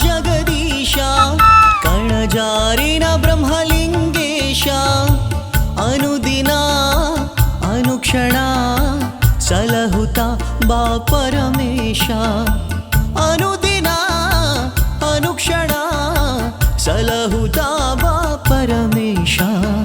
जगदीषा कणजारिण ब्रह्मलिङ्गेशा अनुदिना अनुक्षणा सलहुता बा परमेश। अनुदिना अनुक्षणा सलहुता बा परमेशा।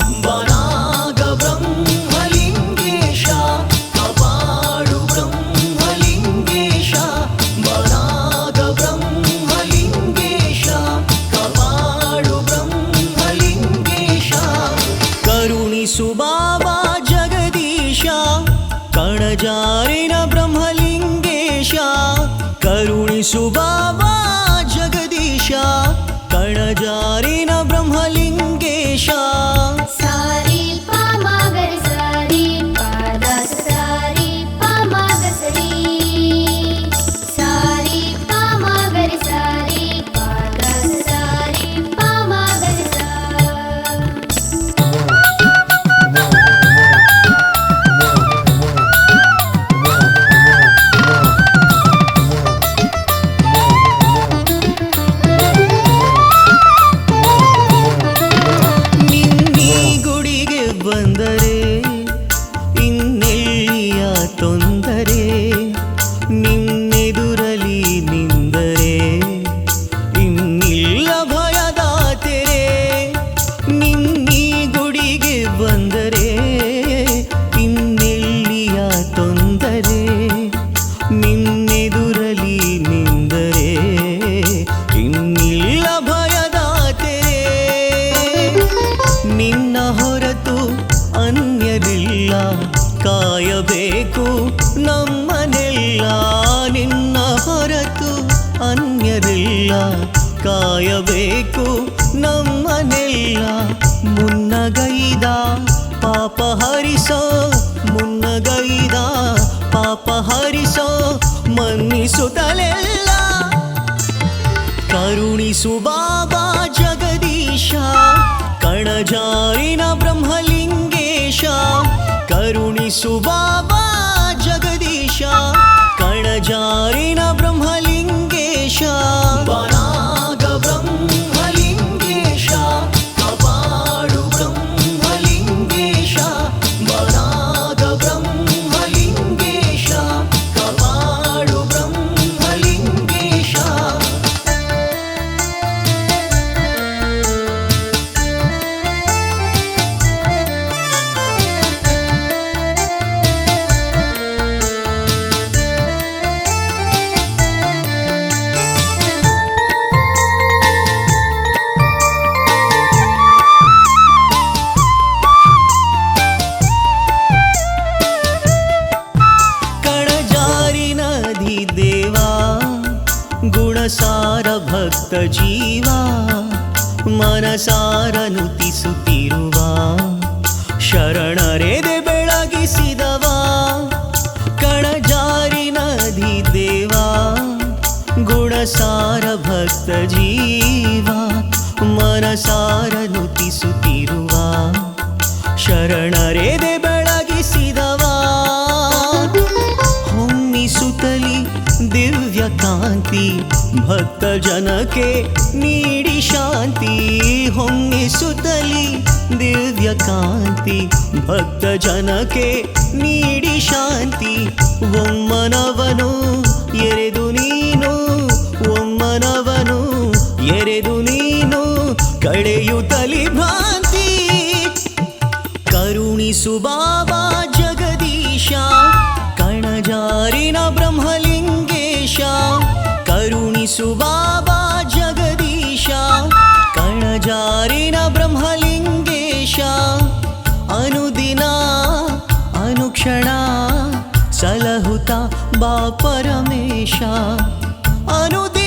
ಕರುಣಿಸು ಬಾಬಾ ಜಗದೀಶ ಕಣಜಾರಿನ ಬ್ರಹ್ಮಲಿಂಗೇಶ ಕಾಯಬೇಕು ನಮ್ಮನೆಲ್ಲ ನಿನ್ನ ಹೊರತು ಅನ್ಯರಿಲ್ಲ. ಕಾಯಬೇಕು. ನಮ್ಮನೆಲ್ಲ ಮುನ್ನಗೈದ. ಪಾಪ ಹರಿಸೋ, ಮುನ್ನಗೈದ. ಪಾಪ ಹರಿಸೋ, ಮನ್ನಿಸುತ್ತಲೆಲ್ಲ. ಕರುಣಿಸು ಬಾಬಾ ಜಗದೀಶ. ಕಣಜಾರಿನ ಭಕ್ತ ಜೀವ, ಮನಸಾರ ನುತಿಸುತ್ತಿರುವ, ಶರಣರೆದೆ ಬೆಳಗಿಸಿದವ, ಕಣಜಾರಿ ನದಿ ದೇವ, ಗುಣಸಾರ ಭಕ್ತ ಜೀವ, ಮನಸಾರ ನುತಿಸುತ್ತಿರುವ, ಶರಣರೆದೆ ಕಾಂತಿ ಭಕ್ತ ಜನಕ್ಕೆ ನೀಡಿ ಶಾಂತಿ ಹೊಮ್ಮಿಸುತ್ತಲಿ. ದಿವ್ಯ ಕಾಂತಿ ಭಕ್ತ ಜನಕ್ಕೆ ನೀಡಿ ಶಾಂತಿ. ಒಮ್ಮನವನು ಎರೆದು ನೀನು, ಒಮ್ಮನವನು ಎರೆದು ನೀನು ಕಳೆಯುತ್ತಲಿ ಭ್ರಾಂತಿ. ಕರುಣಿಸು ಬಾಬಾ ಜಗದೀಶ, ಕಣಜಾರಿನ ಬ್ರಹ್ಮಲಿಂಗೇಶ सुबाबा जगदीशा कणजारिण ब्रह्मलिङ्गेशा अनुदिना अनुक्षणा सलहुता बा परमेशा। अनुदिन